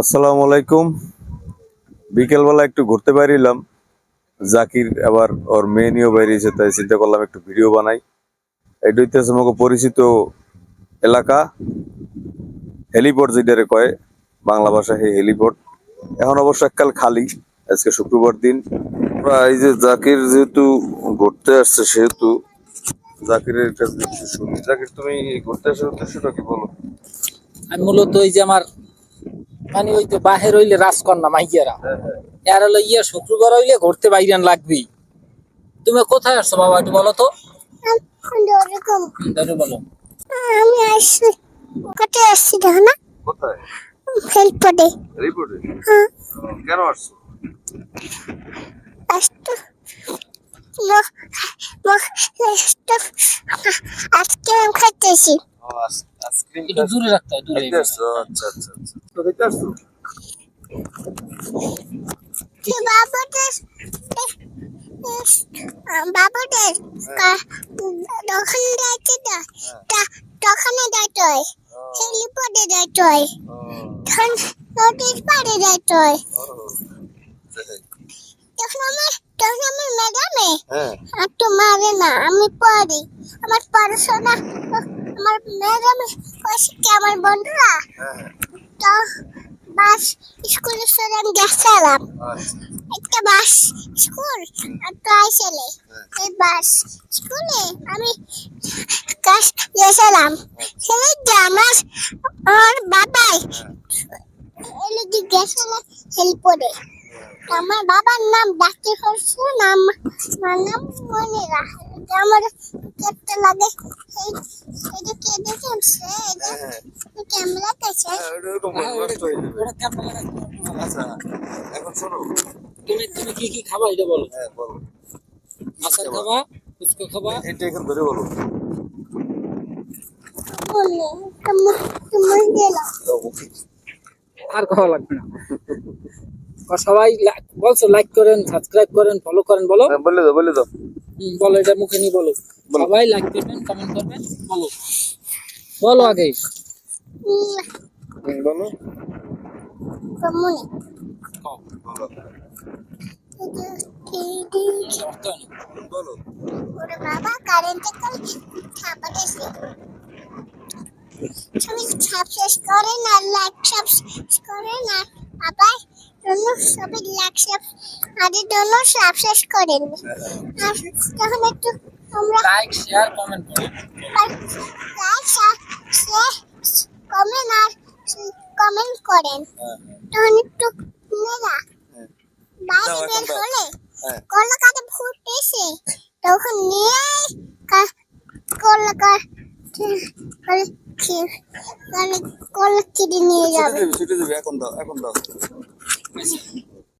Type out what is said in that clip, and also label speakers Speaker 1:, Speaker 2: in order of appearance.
Speaker 1: আসসালামু আলাইকুম। বিকেলবেলা একটু ঘুরতে বেরিলাম। জাকির আবার ওর মেয়ে নিয়েও বেরিয়েছে, তাই চিন্তা করলাম একটু ভিডিও বানাই। এটা হইতেছে আমাকে পরিচিত এলাকা, হেলিপোর্ট যেটারে কয়, বাংলা ভাষা হে হেলিপোর্ট। এখন অবশ্য এককাল খালি, আজকে শুক্রবার দিন। এই যে জাকির যেহেতু ঘুরতে আসছে, সেহেতু জাকিরের কাছে জাকির, তুমি ঘুরতে আসার উদ্দেশ্যটা কি বলো?
Speaker 2: আমি মূলত ওই যে আমার মানে ওই যে বাহির হইলে রাজকন্যা মাইয়ারা। এর হলো ইয়ে শুক্রবার হইলে ঘুরতে বাইরান লাগবেই। তুমি কোথায় আসছো বাবা একটু বলো তো? বলো।
Speaker 3: আমি আসছি। কোথায় আসছি দেখো না।
Speaker 1: কোথায়?
Speaker 3: হেল্পটে
Speaker 1: রিপোর্টে
Speaker 3: হ্যাঁ।
Speaker 1: কেন আসছো?
Speaker 3: আসতো। আজকে আমি খাইতেছি।
Speaker 1: আইসক্রিম
Speaker 2: একটু দূরে রাখতে হয় দূরে
Speaker 1: আচ্ছা আচ্ছা আচ্ছা। তো
Speaker 3: যাইতে যাইতে হয়। যাইতে হয়। তখন নদীর পাড়ে যাইতে হয়। তখন আমার তখন আমার ম্যাডামে
Speaker 1: হ্যাঁ।
Speaker 3: আর তো মারে না আমি পড়ি। আমার পড়াশোনা আমার ম্যাডাম কয়েছে আমার বন্ধুরা? তো বাস স্কুলের সাথে আমি গেছিলাম একটা বাস স্কুল আর তো আইসেলে। এই বাস স্কুলে আমি কাজ গেছিলাম ছেলে আমার আমার বাবাই এলে যে গেছিলে হেল্পরে আমার বাবার নাম ডাক্তার হচ্ছে নাম আমার নাম মনে আমার কেটে লাগে। এই এই যে কে দেখেছে এই ক্যামেরা কাছে
Speaker 1: হয়ে? আচ্ছা এখন শোনো।
Speaker 2: তুমি তুমি কি কি খাবা এটা বলো?
Speaker 1: হ্যাঁ বলো।
Speaker 2: মাছের খাবা ফুচকা খাবা?
Speaker 1: এটা এখন ধরে বলো।
Speaker 3: গেল
Speaker 2: আর খাওয়া লাগবে না। সবাই বলছো লাইক করেন সাবস্ক্রাইব করেন ফলো করেন বলো।
Speaker 1: হ্যাঁ বলে দাও বলে দাও।
Speaker 2: বলো এটা মুখে নিয়ে বলো। সবাই লাইক করবেন কমেন্ট করবেন বলো। বলো আগে।
Speaker 1: বলো।
Speaker 2: হয়
Speaker 3: বাবা কারেন্টে সবাই সাবস্ক্রাইব করেন আর লাইক সাবস্ক্রাইব করেন আর জন্য সবাই লাইক আদের জন্য সাবস্ক্রাইব করেন। তখন একটু তোমরা
Speaker 2: লাইক শেয়ার কমেন্ট করুন
Speaker 3: লাইক শেয়ার কমেন্ট আর কমেন্ট করেন।
Speaker 1: হ্যাঁ।
Speaker 3: তখন একটু মেলা
Speaker 1: হ্যাঁ।
Speaker 3: বাইরে বের। হলে
Speaker 1: হ্যাঁ।
Speaker 3: কলকাতা ফুটেছে তখন নিয়ে কলকাতা কলকাতা নিয়ে
Speaker 1: ছুটে
Speaker 3: যাবে।
Speaker 1: যাবে ছুটে যাবে এখন দাও এখন দাও।
Speaker 2: আচ্ছা।